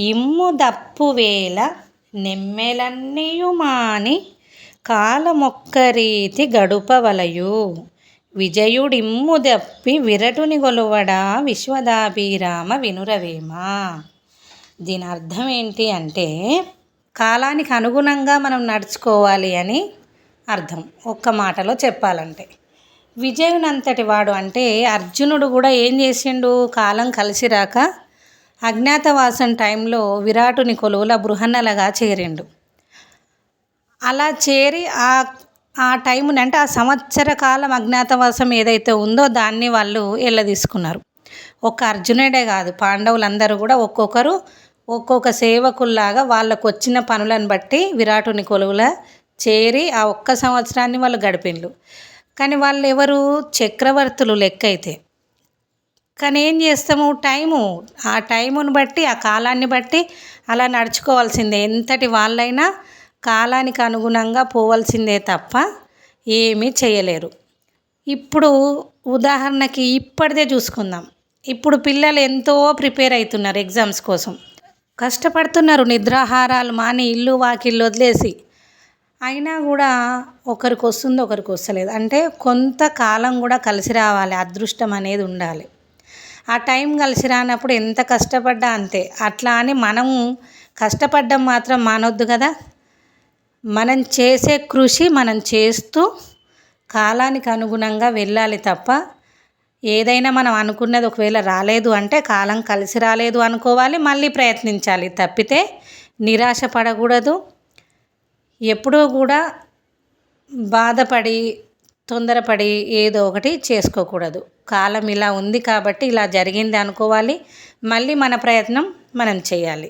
ఇమ్ము దప్పు వేల నెమ్మెలన్నీయు మాని కాలమొక్కరీతి గడుపవలయు. విజయుడిమ్ము దప్పి విరటుని గొలువడా విశ్వదాభిరామ వినురవేమ. దీని అర్థం ఏంటి అంటే కాలానికి అనుగుణంగా మనం నడుచుకోవాలి అని అర్థం. ఒక్క మాటలో చెప్పాలంటే. విజయునంతటి వాడు అంటే అర్జునుడు కూడా ఏం చేసిండు? కాలం కలిసి రాక అజ్ఞాతవాసం టైంలో విరాటుని కొలువుల బృహన్నలగా చేరిండు. అలా చేరి ఆ ఆ టైంని అంటే ఆ సంవత్సర కాలం అజ్ఞాతవాసం ఏదైతే ఉందో దాన్ని వాళ్ళు తీసుకున్నారు ఒక అర్జునుడే కాదు పాండవులందరూ కూడా ఒక్కొక్కరు ఒక్కొక్క సేవకుల్లాగా వాళ్ళకు వచ్చిన పనులను బట్టి విరాటుని కొలువుల చేరి ఆ ఒక్క సంవత్సరాన్ని వాళ్ళు గడిపిండ్రు కానీ వాళ్ళు ఎవరు చక్రవర్తులు లెక్క అయితే కానీ ఏం చేస్తాము? టైము. ఆ టైమును బట్టి ఆ కాలాన్ని బట్టి అలా నడుచుకోవాల్సిందే. ఎంతటి వాళ్ళైనా కాలానికి అనుగుణంగా పోవాల్సిందే తప్ప ఏమీ చేయలేరు. ఇప్పుడు ఉదాహరణకి ఇప్పటిదే చూసుకుందాం. ఇప్పుడు పిల్లలు ఎంతో ప్రిపేర్ అవుతున్నారు ఎగ్జామ్స్ కోసం. కష్టపడుతున్నారు నిద్రాహారాలు మాని ఇల్లు వాకిళ్ళు వదిలేసి. అయినా కూడా ఒకరికి వస్తుంది ఒకరికి వస్తలేదు. అంటే కొంతకాలం కూడా కలిసి రావాలి అదృష్టం అనేది ఉండాలి. ఆ టైం కలిసి రానప్పుడు ఎంత కష్టపడ్డా అంతే. అట్లా అని మనము కష్టపడ్డం మాత్రం మానొద్దు కదా. మనం చేసే కృషి మనం చేస్తూ కాలానికి అనుగుణంగా వెళ్ళాలి తప్ప ఏదైనా మనం అనుకున్నది ఒకవేళ రాలేదు అంటే కాలం కలిసి రాలేదు అనుకోవాలి మళ్ళీ ప్రయత్నించాలి. తప్పితే నిరాశ పడకూడదు. ఎప్పుడూ కూడా బాధపడి తొందరపడి ఏదో ఒకటి చేసుకోకూడదు. కాలం ఇలా ఉంది కాబట్టి ఇలా జరిగింది అనుకోవాలి. మళ్ళీ మన ప్రయత్నం మనం చేయాలి.